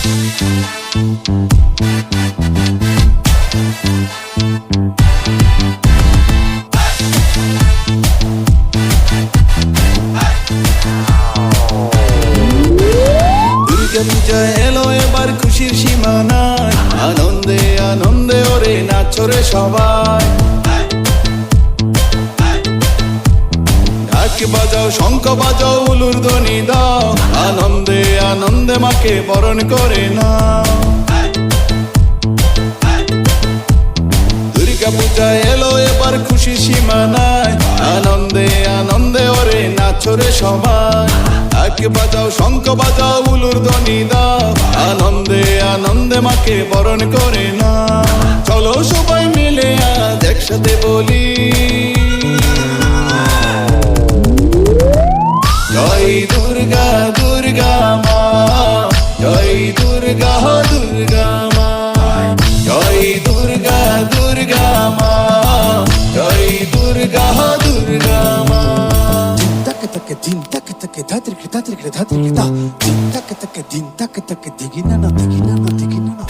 দুর্গা পূজা এলো এবার খুশির সীমানায়। আনন্দে আনন্দে ওরে নাচরে সবাই। ঢাক বাজাও, শঙ্খ বাজাও, উলুর ধ্বনি দাও। আনন্দে আনন্দে মাকে বরণ করে না দুর্গা পূজা এলো, এবার খুশি সীমানায়। আনন্দে আনন্দে ওরে নাচরে সবাই। ঢাক বাজাও, শঙ্খ বাজাও, উলুর ধ্বনি দাও। আনন্দে আনন্দে মাকে বরণ করে না চলো সবাই মিলে আজ একসাথে বলি। Tak tak dhatir kri dhatir kri dhatir kri da din tak tak din tak tak digina na digina na digina na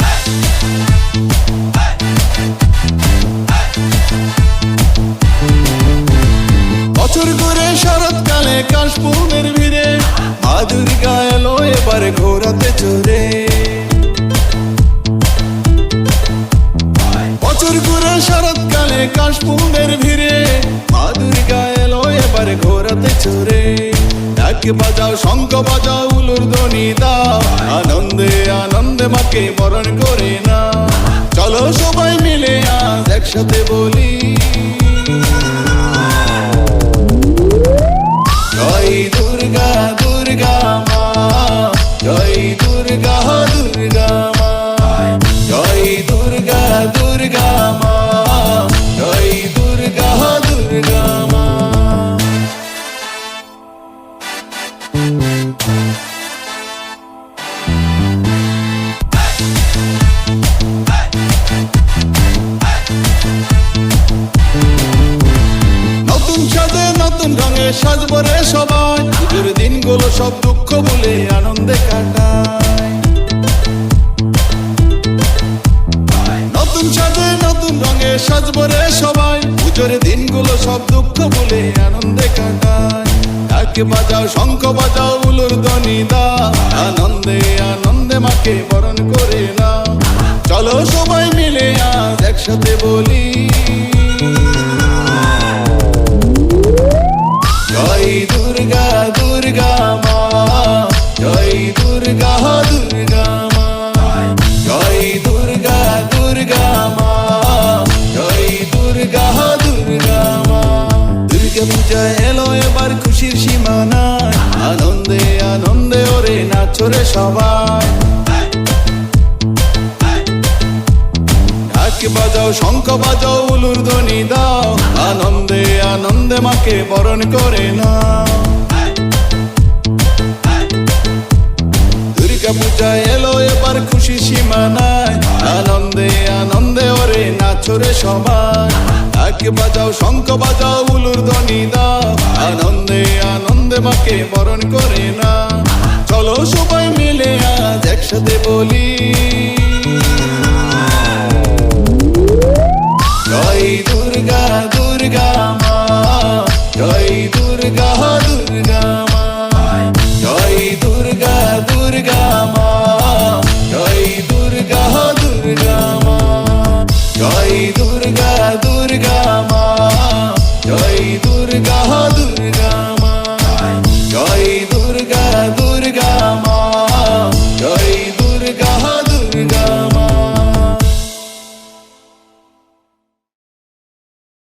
বছর ঘুরে শরৎকালে কাশপুরের ভিড়ে মা দুর্গা এবার ঘোরাতে চড়ে বছর ঘুরে শরৎকালে কাশপুরের ডাক বাজাও, শঙ্খ বাজাও, উলুর ধ্বনি দাও। আনন্দে আনন্দে মাকে বরণ করে না চলো সবাই মিলে আজ একসাথে বলি। সব দুঃখ ভুলে আনন্দে কাটায় নতুন সাজে নতুন রঙে সাজবো রে সবাই। পুজোর দিনগুলো সব দুঃখ ভুলে আনন্দে কাটায় বাজাও, শঙ্খ বাজাও, উলুর ধ্বনি দাও। আনন্দে আনন্দে মাকে বরণ করে না চলো সবাই মিলে আজ একসাথে বলি দুর্গা পূজা এলো এবার খুশির সীমানায়। আনন্দে আনন্দে ওরে নাচরে সবাই। বাজাও, শঙ্খ বাজাও, উলুর ধ্বনি দাও। আনন্দে আনন্দে মাকে বরণ করে না দুর্গা পূজা এলো এবার খুশি সীমানায়। আনন্দে আনন্দে ওরে নাচরে সবাই। ঢাক বাজাও, শঙ্খ বাজাও, উলুর ধ্বনি দা আনন্দে আনন্দে মাকে বরণ করে না চলো সবাই মিলে আজ একসাথে বলি